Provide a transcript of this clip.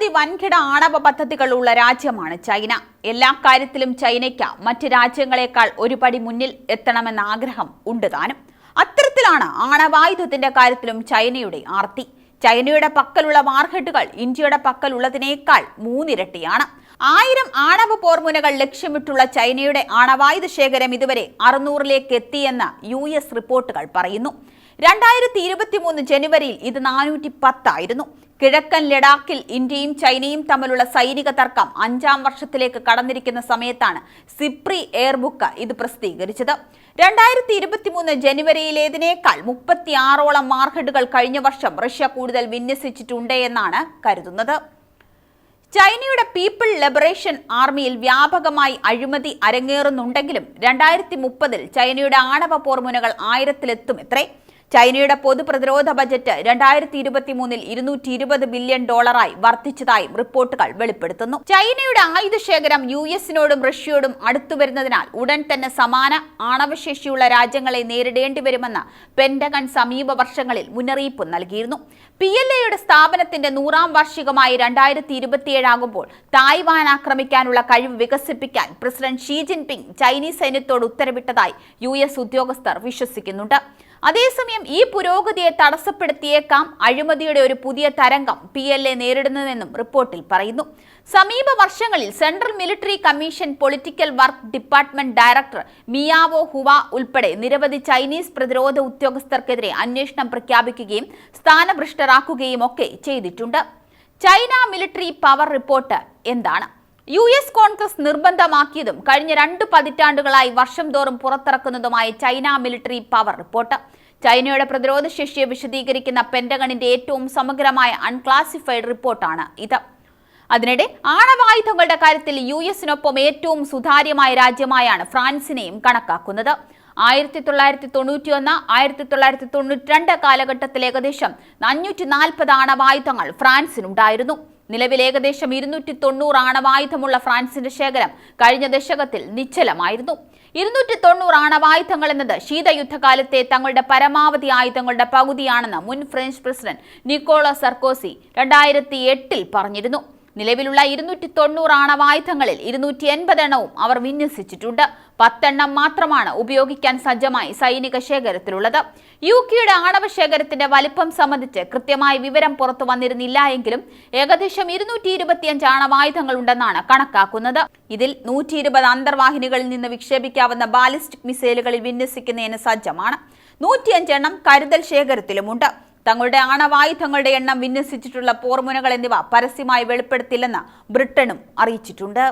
നിരവധി വൻകിട ആണവ പദ്ധതികളുള്ള രാജ്യമാണ് ചൈന. എല്ലാ കാര്യത്തിലും ചൈനയ്ക്ക് മറ്റ് രാജ്യങ്ങളെക്കാൾ ഒരു പടി മുന്നിൽ എത്തണമെന്ന ആഗ്രഹം ഉണ്ട് താനും. അത്തരത്തിലാണ് ആണവായുധത്തിന്റെ കാര്യത്തിലും ചൈനയുടെ ആർത്തി. ചൈനയുടെ പക്കലുള്ള വാർഹെട്ടുകൾ ഇന്ത്യയുടെ പക്കലുള്ളതിനേക്കാൾ മൂന്നിരട്ടിയാണ്. ആയിരം ആണവ പോർമുനകൾ ലക്ഷ്യമിട്ടുള്ള ചൈനയുടെ ആണവായുധ ശേഖരം ഇതുവരെ അറുന്നൂറിലേക്ക് എത്തിയെന്ന് യു എസ് റിപ്പോർട്ടുകൾ പറയുന്നു. രണ്ടായിരത്തി ഇരുപത്തി മൂന്ന് ജനുവരിയിൽ ഇത് നാനൂറ്റി പത്തായിരുന്നു കിഴക്കൻ ലഡാക്കിൽ ഇന്ത്യയും ചൈനയും തമ്മിലുള്ള സൈനിക തർക്കം അഞ്ചാം വർഷത്തിലേക്ക് കടന്നിരിക്കുന്ന സമയത്താണ് സിപ്രി എയർബുക്ക് ഇത് പ്രസിദ്ധീകരിച്ചത്. രണ്ടായിരത്തി ഇരുപത്തി മൂന്ന് ജനുവരിയിലേതിനേക്കാൾ മുപ്പത്തിയാറോളം മാർക്കറ്റുകൾ കഴിഞ്ഞ വർഷം റഷ്യ കൂടുതൽ വിന്യസിച്ചിട്ടുണ്ട് എന്നാണ് കരുതുന്നത്. ചൈനയുടെ പീപ്പിൾ ലിബറേഷൻ ആർമിയിൽ വ്യാപകമായി അഴിമതി അരങ്ങേറുന്നുണ്ടെങ്കിലും രണ്ടായിരത്തി മുപ്പതിൽ ചൈനയുടെ ആണവ പോർമുനകൾ ആയിരത്തിലെത്തുമെത്രേ ചൈനയുടെ പൊതുപ്രതിരോധ ബജറ്റ് രണ്ടായിരത്തി ഇരുപത്തി മൂന്നിൽ ഇരുന്നൂറ്റി ഇരുപത് ബില്യൺ ഡോളറായി വർദ്ധിച്ചതായും റിപ്പോർട്ടുകൾ വെളിപ്പെടുത്തുന്നു. ചൈനയുടെ ആയുധ ശേഖരം യു എസിനോടും റഷ്യയോടും അടുത്തു വരുന്നതിനാൽ ഉടൻ തന്നെ സമാന ആണവശേഷിയുള്ള രാജ്യങ്ങളെ നേരിടേണ്ടി വരുമെന്ന് പെന്റഗൺ സമീപ വർഷങ്ങളിൽ മുന്നറിയിപ്പ് നൽകിയിരുന്നു. പി എൽ എയുടെ സ്ഥാപനത്തിന്റെ നൂറാം വാർഷികമായി രണ്ടായിരത്തി ഇരുപത്തിയേഴാകുമ്പോൾ തായ്വാൻ ആക്രമിക്കാനുള്ള കഴിവ് വികസിപ്പിക്കാൻ പ്രസിഡന്റ് ഷീ ജിൻപിങ് ചൈനീസ് സൈന്യത്തോട് ഉത്തരവിട്ടതായി യു എസ് ഉദ്യോഗസ്ഥർ വിശ്വസിക്കുന്നുണ്ട്. അതേസമയം ഈ പുരോഗതിയെ തടസ്സപ്പെടുത്തിയേക്കാം അഴിമതിയുടെ ഒരു പുതിയ തരംഗം പി എൽ എ നേരിടുന്നതെന്നും റിപ്പോർട്ടിൽ പറയുന്നു. സമീപ വർഷങ്ങളിൽ central military commission political work department director Miao Hua ഉൾപ്പെടെ നിരവധി ചൈനീസ് പ്രതിരോധ ഉദ്യോഗസ്ഥർക്കെതിരെ അന്വേഷണം പ്രഖ്യാപിക്കുകയും സ്ഥാനഭ്രഷ്ടരാക്കുകയും ഒക്കെ ചെയ്തിട്ടുണ്ട്. ചൈന മിലിറ്ററി പവർ റിപ്പോർട്ട് എന്താണ്? യു എസ് കോൺഗ്രസ് നിർബന്ധമാക്കിയതും കഴിഞ്ഞ രണ്ട് പതിറ്റാണ്ടുകളായി വർഷം തോറും പുറത്തിറക്കുന്നതുമായ ചൈന മിലിറ്ററി പവർ റിപ്പോർട്ട്. ചൈനയുടെ പ്രതിരോധ ശേഷിയെ വിശദീകരിക്കുന്ന പെന്റഗണിന്റെ ഏറ്റവും സമഗ്രമായ അൺക്ലാസിഫൈഡ് റിപ്പോർട്ടാണ് ഇത്. അതിനിടെ ആണവായുധങ്ങളുടെ കാര്യത്തിൽ യു എസിനൊപ്പം ഏറ്റവും സുതാര്യമായ രാജ്യമായാണ് ഫ്രാൻസിനെയും കണക്കാക്കുന്നത്. ആയിരത്തി തൊള്ളായിരത്തി തൊണ്ണൂറ്റി ഒന്ന് ആയിരത്തി തൊള്ളായിരത്തി തൊണ്ണൂറ്റി രണ്ട് കാലഘട്ടത്തിൽ ഏകദേശം അഞ്ഞൂറ്റി നാൽപ്പത് ആണവായുധങ്ങൾ ഫ്രാൻസിനുണ്ടായിരുന്നു. നിലവിൽ ഏകദേശം ഇരുന്നൂറ്റി തൊണ്ണൂറ് ആണവായുധമുള്ള ഫ്രാൻസിന്റെ ശേഖരം കഴിഞ്ഞ ദശകത്തിൽ നിശ്ചലമായിരുന്നു. ഇരുന്നൂറ്റി തൊണ്ണൂറ് ആണവായുധങ്ങൾ എന്നത് ശീതയുദ്ധകാലത്തെ തങ്ങളുടെ പരമാവധി ആയുധങ്ങളുടെ പകുതിയാണെന്ന് മുൻ ഫ്രഞ്ച് പ്രസിഡന്റ് നിക്കോളോ സർക്കോസി രണ്ടായിരത്തി എട്ടിൽ പറഞ്ഞിരുന്നു. നിലവിലുള്ള ഇരുന്നൂറ്റി തൊണ്ണൂറ് ആണവായുധങ്ങളിൽ ഇരുന്നൂറ്റി എൺപത് എണ്ണവും അവർ വിന്യസിച്ചിട്ടുണ്ട്. പത്തെണ്ണം മാത്രമാണ് ഉപയോഗിക്കാൻ സജ്ജമായി സൈനിക ശേഖരത്തിലുള്ളത്. യു കെയുടെ ആണവ ശേഖരത്തിന്റെ വലിപ്പം സംബന്ധിച്ച് കൃത്യമായ വിവരം പുറത്തു വന്നിരുന്നില്ല എങ്കിലും ഏകദേശം ഇരുന്നൂറ്റി ഇരുപത്തിയഞ്ച് ആണവായുധങ്ങൾ ഉണ്ടെന്നാണ് കണക്കാക്കുന്നത്. ഇതിൽ നൂറ്റി ഇരുപത് അന്തർവാഹിനികളിൽ നിന്ന് വിക്ഷേപിക്കാവുന്ന ബാലിസ്റ്റിക് മിസൈലുകളിൽ വിന്യസിക്കുന്നതിന് സജ്ജമാണ്. നൂറ്റിയഞ്ചെണ്ണം കരുതൽ ശേഖരത്തിലുമുണ്ട്. തങ്ങളുടെ ആണവായുധങ്ങളുടെ എണ്ണം വിന്യസിച്ചിട്ടുള്ള പോർമുനകൾ എന്നിവ പരസ്യമായി വെളിപ്പെടുത്തില്ലെന്ന് ബ്രിട്ടനും അറിയിച്ചിട്ടുണ്ട്.